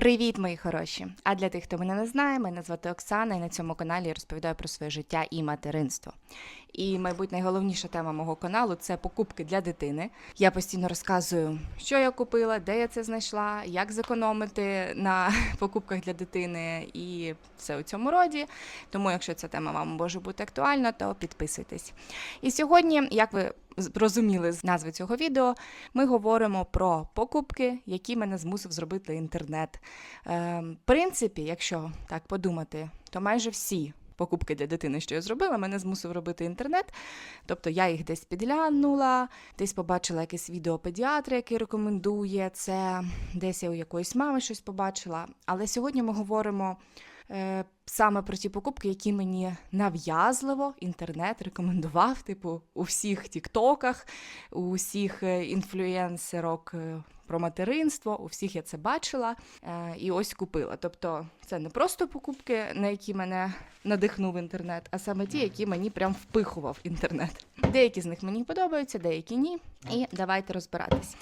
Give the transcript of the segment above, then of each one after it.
Привіт, мої хороші! А для тих, хто мене не знає, мене звати Оксана, і на цьому каналі я розповідаю про своє життя і материнство. І, мабуть, найголовніша тема мого каналу це покупки для дитини. Я постійно розказую, що я купила, де я це знайшла, як зекономити на покупках для дитини і все у цьому роді. Тому, якщо ця тема вам може бути актуальна, то підписуйтесь. І сьогодні, як ви зрозуміли з назви цього відео, ми говоримо про покупки, які мене змусив зробити інтернет. Е, в принципі, якщо так подумати, то майже всі. Покупки для дитини, що я зробила, мене змусив робити інтернет. Тобто я їх десь підглянула, десь побачила якесь відео педіатра, який рекомендує це, десь я у якоїсь мами щось побачила. Але сьогодні ми говоримо саме про ті покупки, які мені нав'язливо інтернет рекомендував, типу, у всіх тіктоках, у всіх е, інфлюенсерок. е, Про материнство, у всіх я це бачила е, і ось купила. Тобто це не просто покупки, на які мене надихнув інтернет, а саме ті, які мені прям впихував інтернет. Деякі з них мені подобаються, деякі ні. І давайте розбиратись.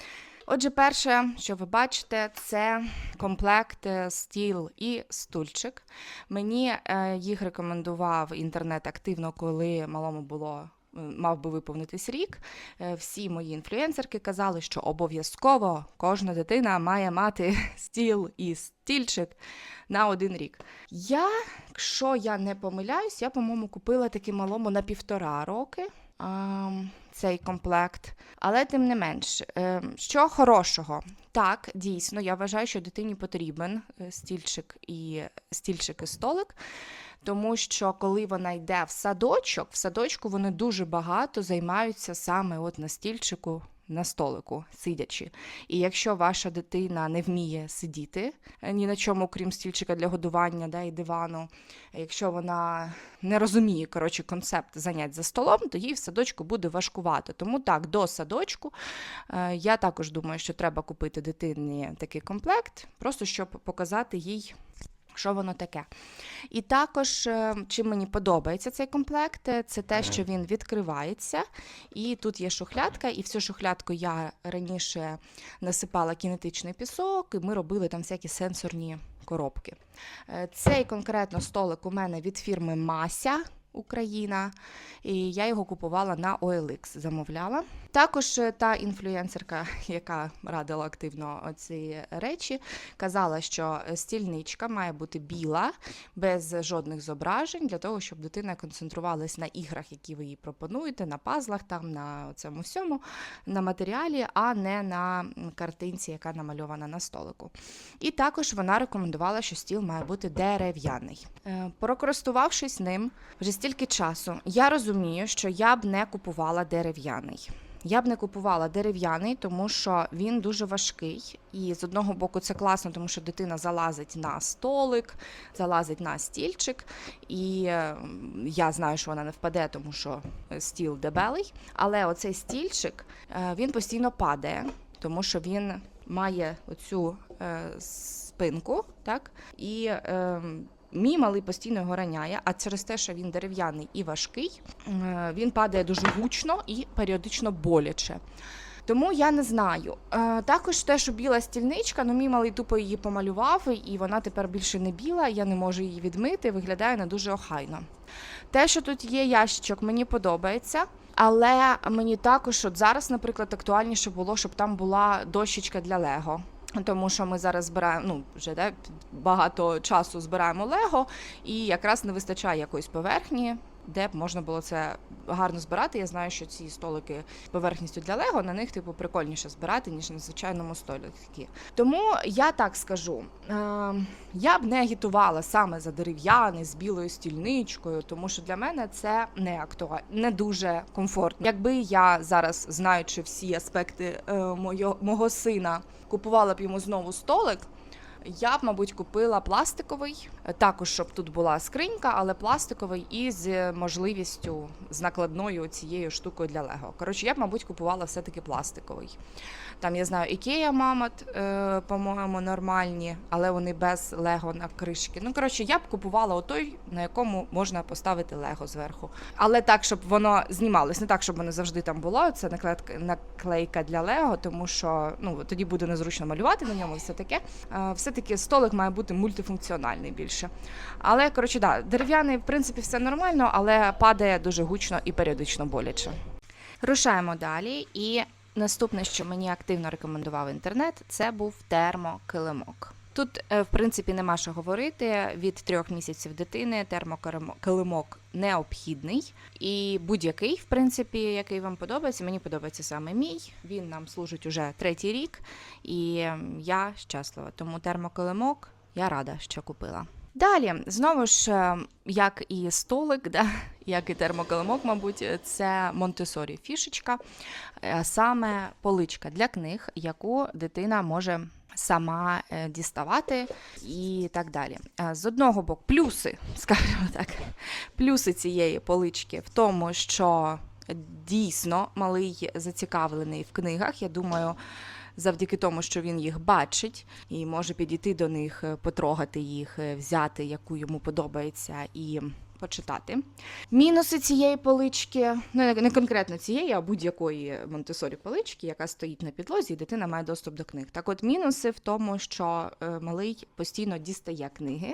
Отже, перше, що ви бачите, це комплект е, стіл і стульчик. Мені е, їх рекомендував інтернет активно, коли малому було. е, Мав би виповнитись рік. Всі мої інфлюенсерки казали, що обов'язково кожна дитина має мати стіл і стільчик на один рік. Я, якщо я не помиляюсь, я, по-моєму, купила таки малому на півтора роки цей комплект. Але тим не менш, е, що хорошого? Так, дійсно, я вважаю, що дитині потрібен е, стільчик і стільчик і столик. Тому що коли вона йде в садочок, в садочку вони дуже багато займаються саме от на стільчику, на столику, сидячи. І якщо ваша дитина не вміє сидіти е, ні на чому, крім стільчика для годування да, і дивану, якщо вона не розуміє коротше, концепт занять за столом, то їй в садочку буде важкувато. Тому так, до садочку е, я також думаю, що треба купити дитині такий комплект, просто щоб показати їй. Що воно таке? І також, е, чим мені подобається цей комплект, е, це те, що він відкривається, і тут є шухлядка, і в цю шухлядку я раніше насипала кінетичний пісок, і ми робили там всякі сенсорні коробки. Е, Цей конкретно столик у мене від фірми Мася. Україна, і я його купувала на OLX, замовляла. Також е, та інфлюенсерка, яка радила активно ці речі, казала, що стільничка має бути біла, без жодних зображень, для того, щоб дитина концентрувалась на іграх, які ви їй пропонуєте, на пазлах, там на цьому всьому, на матеріалі, а не на картинці, яка намальована на столику. І також вона рекомендувала, що стіл має бути дерев'яний. Е, Прокористувавшись ним вже стільки часу, я розумію, що я б не купувала дерев'яний. Я б не купувала дерев'яний, тому що він дуже важкий. І з одного боку це класно, тому що дитина залазить на столик, залазить на стільчик. І е, я знаю, що вона не впаде, тому що стіл дебелий. Але оцей стільчик е, він постійно падає, тому що він має оцю е, спинку, так? І е, Мій малий постійно його раняє, а через те, що він дерев'яний і важкий, е, він падає дуже гучно і періодично боляче. Тому я не знаю. Е, Також те, що біла стільничка, ну мій малий тупо її помалював, і вона тепер більше не біла, я не можу її відмити, виглядає не дуже охайно. Те, що тут є ящичок, мені подобається. Але мені також, от зараз, наприклад, актуальніше було, щоб там була дощечка для Лего. Тому що ми зараз збираємо, ну вже да, багато часу збираємо Лего, і якраз не вистачає якоїсь поверхні, де б можна було це гарно збирати. Я знаю, що ці столики поверхністю для Лего на них типу прикольніше збирати, ніж на звичайному столикі. Тому я так скажу: е, я б не агітувала саме за дерев'яний з білою стільничкою, тому що для мене це не актуально, не дуже комфортно. Якби я зараз, знаючи всі аспекти е, мого сина, купувала б йому знову столик. Я б, мабуть, купила пластиковий, е, також щоб тут була скринька, але пластиковий і з можливістю з накладною цією штукою для Лего. Коротше, я б, мабуть, купувала все-таки пластиковий. Там я знаю, Ікея Мамат, е, по-моєму, нормальні, але вони без Лего на кришки. Ну, коротше, я б купувала отой, на якому можна поставити Лего зверху. Але так, щоб воно знімалось, не так, щоб воно завжди там було. Це наклейка, для Лего, тому що ну тоді буде незручно малювати на ньому, все таке. Е, все все-таки столик має бути мультифункціональний більше. Але коротше, да, дерев'яний, в принципі, все нормально, але падає дуже гучно і періодично боляче. Рушаємо далі. І наступне, що мені активно рекомендував інтернет, це був термокилимок. Тут, е, в принципі, нема що говорити. Від трьох місяців дитини термокилимок необхідний. І будь-який, в принципі, який вам подобається. Мені подобається саме мій. Він нам служить уже третій рік, і я щаслива. Тому термокилимок я рада, що купила. Далі, знову ж, е, як і столик, да, як і термокилимок, мабуть, це Монтесорі фішечка, е, саме поличка для книг, яку дитина може сама е, діставати і так далі. Е, З одного боку, плюси, скажімо так, плюси цієї полички в тому, що дійсно малий зацікавлений в книгах. Я думаю, завдяки тому, що він їх бачить і може підійти до них, е, потрогати їх, взяти, яку йому подобається, і почитати. Мінуси цієї полички, ну не- конкретно цієї, а будь-якої Монтесорі полички, яка стоїть на підлозі, і дитина має доступ до книг. Так от мінуси в тому, що е, малий постійно дістає книги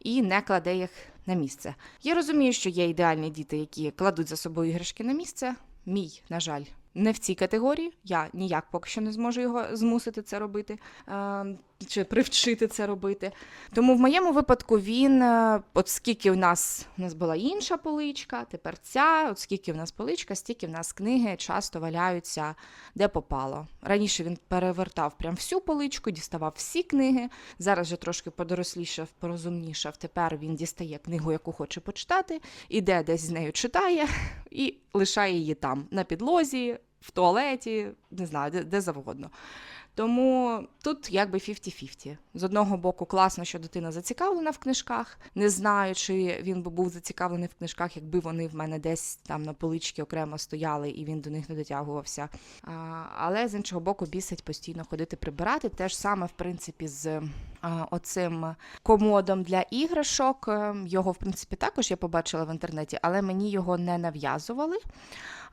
і не кладе їх на місце. Я розумію, що є ідеальні діти, які кладуть за собою іграшки на місце. Мій, на жаль, не в цій категорії. Я ніяк поки що не зможу його змусити це робити е, чи привчити це робити. Тому в моєму випадку він, е, от скільки в нас у нас була інша поличка, тепер ця, от скільки в нас поличка, стільки в нас книги часто валяються де попало. Раніше він перевертав прям всю поличку, діставав всі книги. Зараз вже трошки подорослішав, порозумнішав. Тепер він дістає книгу, яку хоче почитати, іде десь з нею читає і лишає її там на підлозі, в туалеті, не знаю, де, де завгодно. Тому тут якби 50-50. З одного боку, класно, що дитина зацікавлена в книжках. Не знаю, чи він би був зацікавлений в книжках, якби вони в мене десь там на поличці окремо стояли і він до них не дотягувався. А, але з іншого боку, бісить постійно ходити прибирати. Те ж саме, в принципі, з оцим комодом для іграшок. Е, Його, в принципі, також я побачила в інтернеті, але мені його не нав'язували.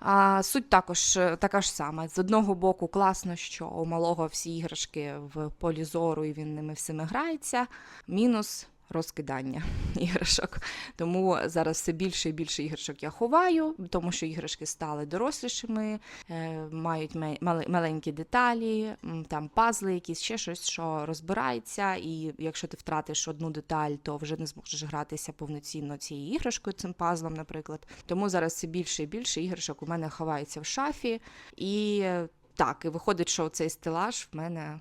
А, суть також е, така ж сама. З одного боку, класно, що у малого всі іграшки в полі зору і він ними всіми грається. Мінус розкидання іграшок. Тому зараз все більше і більше іграшок я ховаю, тому що іграшки стали дорослішими, е, мають маленькі деталі, там пазли, якісь ще щось, що розбирається. І якщо ти втратиш одну деталь, то вже не зможеш гратися повноцінно цією іграшкою, цим пазлом, наприклад. Тому зараз все більше і більше іграшок у мене ховається в шафі. І е, так, і виходить, що цей стелаж в мене.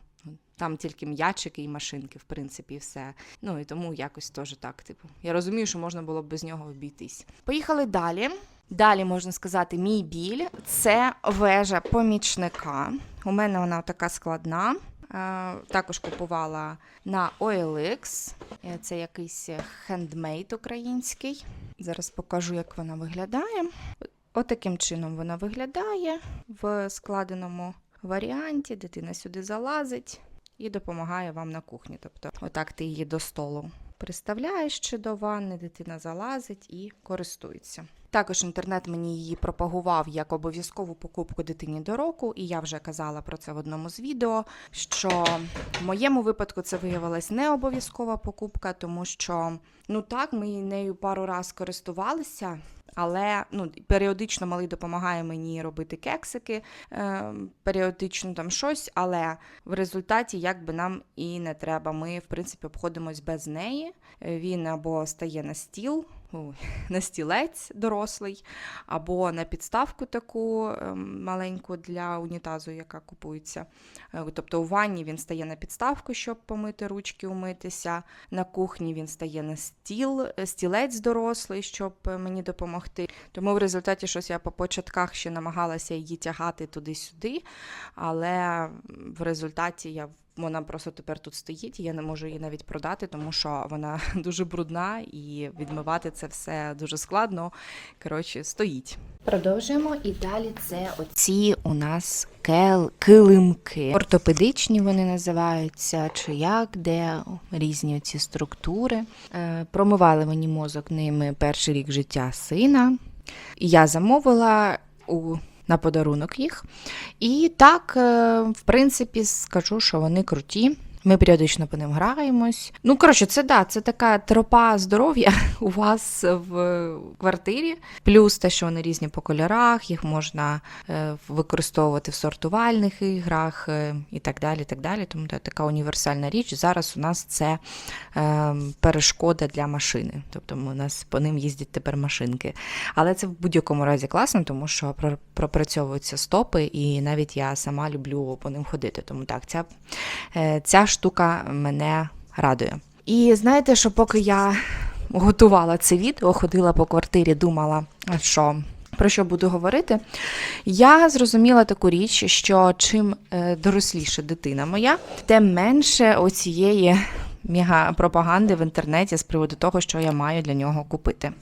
Там тільки м'ячики і машинки, в принципі, все. Ну і тому якось теж так. Типу, я розумію, що можна було б без нього обійтись. Поїхали далі. Далі можна сказати, мій біль це вежа помічника. У мене вона така складна. Е, Також купувала на OLX. Е, Це якийсь хендмейд український. Зараз покажу, як вона виглядає. Отаким чином вона виглядає в складеному варіанті. Дитина сюди залазить і допомагає вам на кухні. Тобто, отак ти її до столу приставляєш чи до ванни, дитина залазить і користується. Також інтернет мені її пропагував як обов'язкову покупку дитині до року, і я вже казала про це в одному з відео. Що в моєму випадку це виявилась не обов'язкова покупка, тому що ну так, ми нею пару раз користувалися. Але ну, періодично малий допомагає мені робити кексики, е, періодично там щось, але в результаті якби нам і не треба. Ми, в принципі, обходимось без неї. Е, Він або стає на стіл, на стілець дорослий, або на підставку таку е, маленьку для унітазу, яка купується. Е, Тобто у ванні він стає на підставку, щоб помити ручки, умитися. На кухні він стає на стіл, е, стілець дорослий, щоб е, мені допомогти. Тому в результаті щось я по початках ще намагалася її тягати туди-сюди, але в результаті я вона просто тепер тут стоїть, і я не можу її навіть продати, тому що вона дуже брудна і відмивати це все дуже складно. Коротше, стоїть. Продовжуємо і далі це оці у нас кел килимки. Ортопедичні вони називаються, чи як, де різні ці структури. Е, промивали мені мозок ними перший рік життя сина. І я замовила у. На подарунок їх. І так, е, в принципі, скажу, що вони круті. Ми періодично по ним граємось. Ну, коротше, це да, це така тропа здоров'я у вас в квартирі. Плюс те, що вони різні по кольорах, їх можна е, використовувати в сортувальних іграх е, і так далі. так далі. Тому це така універсальна річ. Зараз у нас це е, перешкода для машини. Тобто у нас по ним їздять тепер машинки. Але це в будь-якому разі класно, тому що пропрацьовуються стопи, і навіть я сама люблю по ним ходити. Тому так, ця, ця штука мене радує. І знаєте, що поки я готувала це відео, ходила по квартирі, думала, що. Про що буду говорити? Я зрозуміла таку річ, що чим е, доросліша дитина моя, тим менше оцієї мега-пропаганди в інтернеті з приводу того, що я маю для нього купити.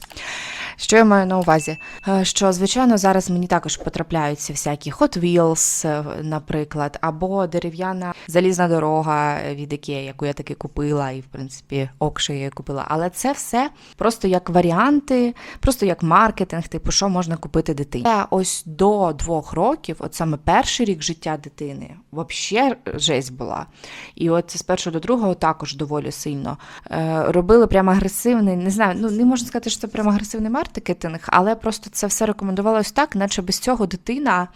Що я маю на увазі? Е, Що, звичайно, зараз мені також потрапляються всякі Hot Wheels, е, наприклад, або дерев'яна залізна дорога від Ikea, яку я таки купила, і в принципі ок, що я її купила. Але це все просто як варіанти, просто як маркетинг, типу, що можна купити дитині. Я ось до двох років, от саме перший рік життя дитини, взагалі жесть була. І от з першого до другого також доволі сильно е, робили прямо агресивний, не знаю, ну не можна сказати, що це прямо агресивний маркетинг, але просто це все рекомендувалось так, наче без цього дитина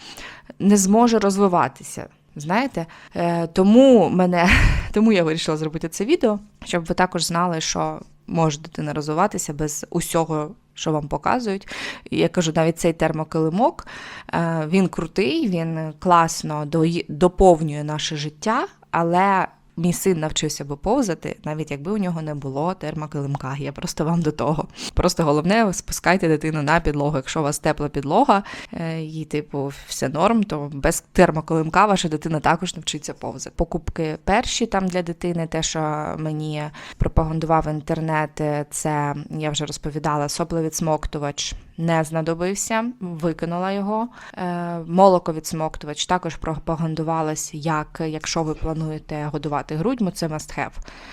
не зможе розвиватися. Знаєте, е, тому мене тому я вирішила зробити це відео, щоб ви також знали, що може дитина розвиватися без усього, що вам показують. Я кажу, навіть цей термокилимок е, він крутий, він класно доповнює наше життя, але. Мій син навчився би повзати, навіть якби у нього не було термокилимка. Я просто вам до того. Просто головне, спускайте дитину на підлогу. Якщо у вас тепла підлога, е, і типу все норм, то без термокилимка ваша дитина також навчиться повзати. Покупки перші там для дитини, те, що мені пропагандував інтернет, е, це я вже розповідала, сопловідсмоктувач не знадобився, викинула його. Е, молоковідсмоктувач також пропагандувалось, як якщо ви плануєте годувати грудьму, це must have.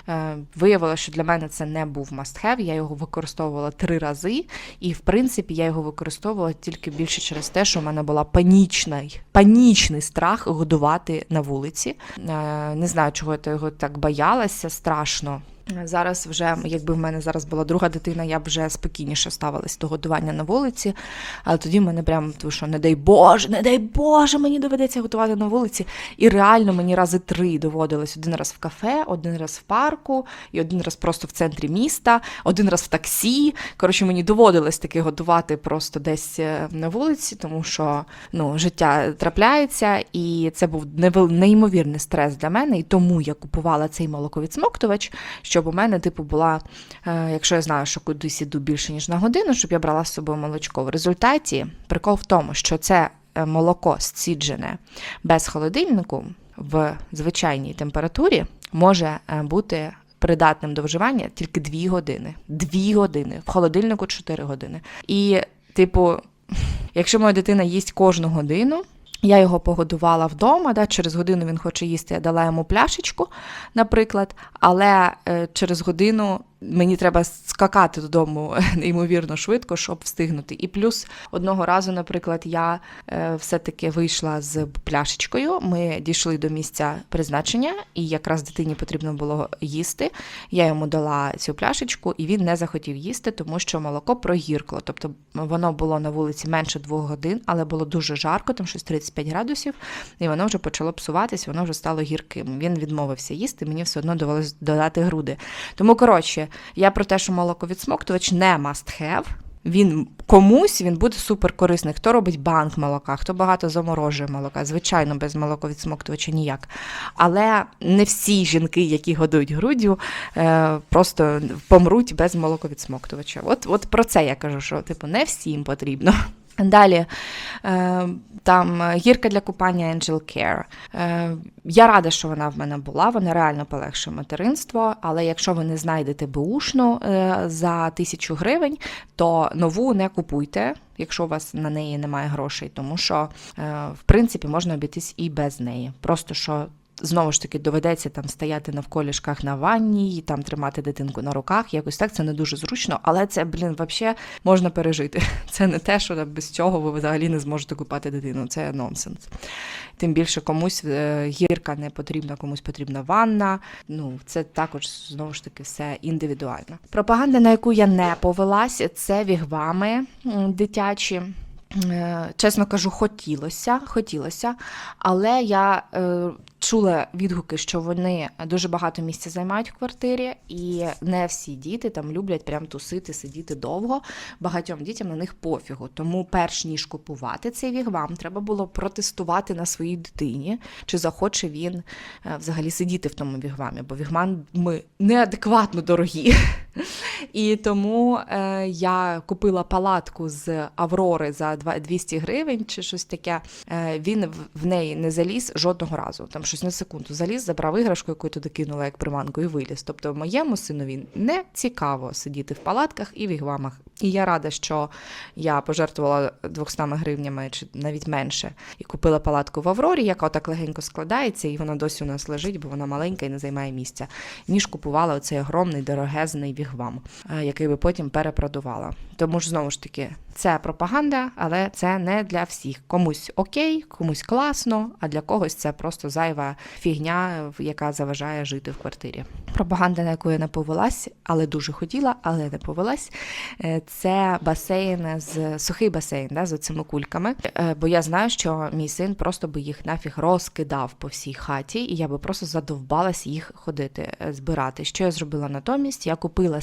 Е, виявилося, що для мене це не був must have, я його використовувала три рази, і в принципі я його використовувала тільки більше через те, що в мене була панічний, панічний страх годувати на вулиці. Е, не знаю, чого я його так боялася, страшно. Зараз вже, якби в мене зараз була друга дитина, я б вже спокійніше ставилась до годування на вулиці. Але тоді в мене прям, тому що не дай Боже, не дай Боже, мені доведеться готувати на вулиці. І реально мені рази три доводилось один раз в кафе, один раз в парку, і один раз просто в центрі міста, один раз в таксі. Коротше, мені доводилось таки готувати просто десь е, на вулиці, тому що ну, життя трапляється, і це був неймовірний стрес для мене. І тому я купувала цей молоковідсмоктувач, щоб у мене, типу, була, е, якщо я знаю, що кудись іду більше ніж на годину, щоб я брала з собою молочко. В результаті прикол в тому, що це е, молоко сціджене без холодильнику в звичайній температурі може е, бути. Придатним до вживання тільки 2 години. 2 години. В холодильнику 4 години. І, типу, якщо моя дитина їсть кожну годину, я його погодувала вдома, да, через годину він хоче їсти, я дала йому пляшечку, наприклад, але е, через годину мені треба скакати додому неймовірно швидко, щоб встигнути. І плюс одного разу, наприклад, я е, все-таки вийшла з пляшечкою. Ми дійшли до місця призначення, і якраз дитині потрібно було їсти. Я йому дала цю пляшечку, і він не захотів їсти, тому що молоко прогіркло. Тобто воно було на вулиці менше двох годин, але було дуже жарко, там щось 35 градусів, і воно вже почало псуватись, воно вже стало гірким. Він відмовився їсти, мені все одно довелось додати груди. Тому, коротше, я про те, що молоковідсмоктувач не must have. Він комусь він буде супер корисний. Хто робить банк молока, хто багато заморожує молока. Звичайно, без молоковідсмоктувача ніяк. Але не всі жінки, які годують груддю, е, просто помруть без молоковідсмоктувача. От, от про це я кажу, що типу не всім потрібно. Далі е, там гірка для купання Angel Care. Е, я рада, що вона в мене була, вона реально полегшує материнство, але якщо ви не знайдете бушну е, за тисячу гривень, то нову не купуйте, якщо у вас на неї немає грошей, тому що, в принципі, можна обійтись і без неї. Просто що знову ж таки доведеться там стояти навколішках на ванні, там тримати дитинку на руках. Якось так це не дуже зручно, але це, блін, взагалі можна пережити. Це не те, що без цього ви взагалі не зможете купати дитину. Це нонсенс. Тим більше комусь е, гірка не потрібна, комусь потрібна ванна. Ну, це також знову ж таки все індивідуально. Пропаганда, на яку я не повелась, це вігвами дитячі. Е, Чесно кажу, хотілося, хотілося, але я е, чула відгуки, що вони дуже багато місця займають в квартирі, і не всі діти там люблять прям тусити, сидіти довго. Багатьом дітям на них пофігу. Тому, перш ніж купувати цей вігвам, треба було протестувати на своїй дитині, чи захоче він е, взагалі сидіти в тому вігвамі, бо вігвами неадекватно дорогі. І тому е, я купила палатку з Аврори за 200 гривень чи щось таке. Е, він в неї не заліз жодного разу. Там щось на секунду заліз, забрав іграшку, яку я туди кинула як приманку, і виліз. Тобто, моєму синові не цікаво сидіти в палатках і вігвамах. І я рада, що я пожертвувала 200 гривнями чи навіть менше, і купила палатку в Аврорі, яка отак легенько складається, і вона досі у нас лежить, бо вона маленька і не займає місця, ніж купувала оцей огромний дорогезний вігвам, е, який би потім перепродувала. Тому ж знову ж таки, це пропаганда, але це не для всіх. Комусь окей, комусь класно, а для когось це просто зайва фігня, яка заважає жити в квартирі. Пропаганда, на яку я не повелась, але дуже хотіла, але не повелась. е, Це басейн з сухий басейн да, з цими кульками. Е, Бо я знаю, що мій син просто би їх нафіг розкидав по всій хаті, і я би просто задовбалась їх ходити, е, збирати. Що я зробила натомість? Я купила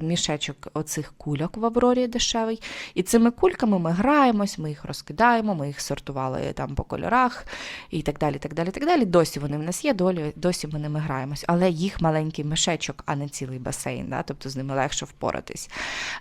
мішечок оцих кульок в Аврорі дешевий, і цими кульками ми граємось, ми їх розкидаємо, ми їх сортували там по кольорах і так далі. так далі, так далі. Досі вони в нас є, долі, досі ми ними граємось, але їх маленький мішечок, а не цілий басейн. Да? Тобто з ними легше впоратись.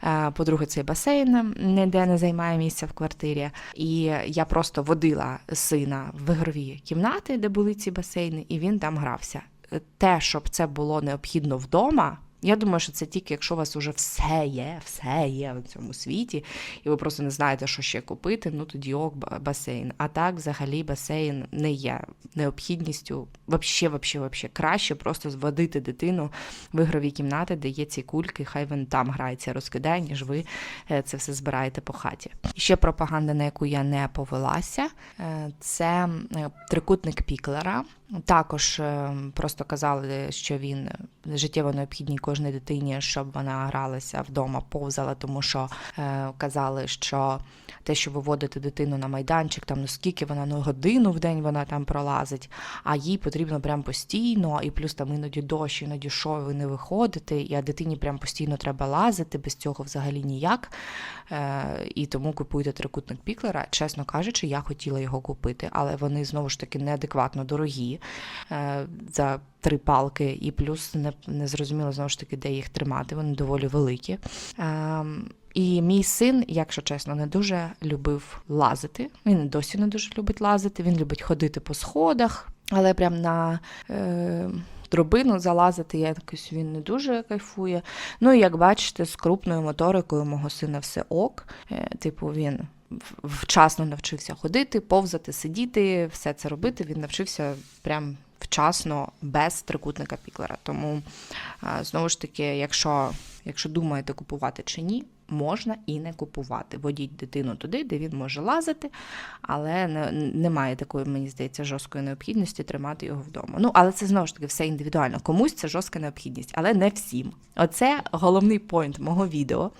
Е, По-друге, цей басейн ніде не займає місця в квартирі. І я просто водила сина в ігрові кімнати, де були ці басейни, і він там грався. Е, Те, щоб це було необхідно вдома. Я думаю, що це тільки якщо у вас уже все є, все є в цьому світі, і ви просто не знаєте, що ще купити, ну тоді ок, басейн. А так, взагалі, басейн не є необхідністю. Вообще, вообще, вообще краще просто зводити дитину в ігрові кімнати, де є ці кульки, хай він там грається, розкидає, ніж ви е, це все збираєте по хаті. Ще пропаганда, на яку я не повелася, е, це е, трикутник Піклера. Також е, просто казали, що він життєво необхідний кожній дитині, щоб вона гралася вдома, повзала, тому що е, казали, що те, що виводити дитину на майданчик, там ну скільки вона ну годину в день вона там пролазить, а їй потрібно прям постійно, і плюс там іноді дощ, іноді що ви не виходите, і а дитині прям постійно треба лазити, без цього взагалі ніяк. Е, і тому купуйте трикутник Піклера. Чесно кажучи, я хотіла його купити, але вони знову ж таки неадекватно дорогі е, за три палки, і плюс не, зрозуміло знову ж таки, де їх тримати. Вони доволі великі. Ем, і мій син, якщо чесно, не дуже любив лазити. Він досі не дуже любить лазити. Він любить ходити по сходах, але прям на е, дробину залазити якось він не дуже кайфує. Ну і як бачите, з крупною моторикою мого сина все ок. Е, типу, він вчасно навчився ходити, повзати, сидіти, все це робити. Він навчився прям вчасно без трикутника піклера. Тому знову ж таки, якщо, якщо думаєте купувати чи ні, можна і не купувати. Водіть дитину туди, де він може лазити, але немає такої, мені здається, жорсткої необхідності тримати його вдома. Ну, але це знову ж таки все індивідуально. Комусь це жорстка необхідність, але не всім. Оце головний поінт мого відео.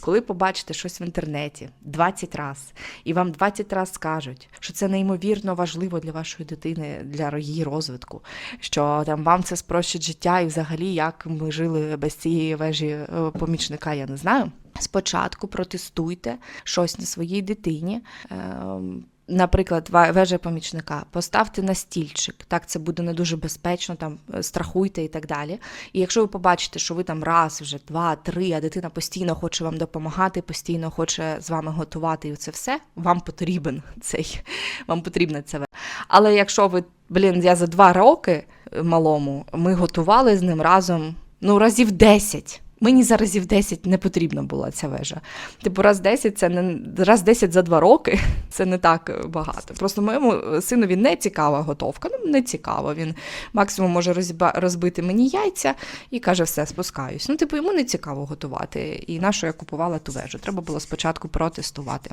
Коли побачите щось в інтернеті 20 раз, і вам 20 раз скажуть, що це неймовірно важливо для вашої дитини, для її розвитку, що там вам це спрощить життя, і взагалі як ми жили без цієї вежі е, помічника, я не знаю. Спочатку протестуйте щось на своїй дитині. Ем, Наприклад, вежа помічника, поставте на стільчик. Так, це буде не дуже безпечно, там е, страхуйте і так далі. І якщо ви побачите, що ви там раз, вже два, три, а дитина постійно хоче вам допомагати, постійно хоче з вами готувати і це все, вам потрібен цей, вам потрібне це. Але якщо ви, блін, я за два роки е, малому, ми готували з ним разом ну, разів 10. Мені за разів 10 не потрібна була ця вежа. Типу, раз 10 це не раз 10 за два роки. Це не так е, багато. Просто моєму синові не цікава готовка. Ну не цікаво. Він максимум може розбити мені яйця і каже, все, спускаюсь. Ну, типу, йому не цікаво готувати. І на що я купувала ту вежу? Треба було спочатку протестувати.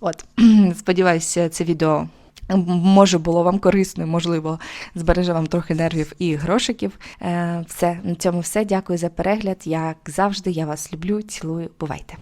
От, сподіваюся, це відео. Може, було вам корисно, можливо, збереже вам трохи нервів і грошиків. Е, все, на цьому все. Дякую за перегляд. Як завжди, я вас люблю, цілую. Бувайте!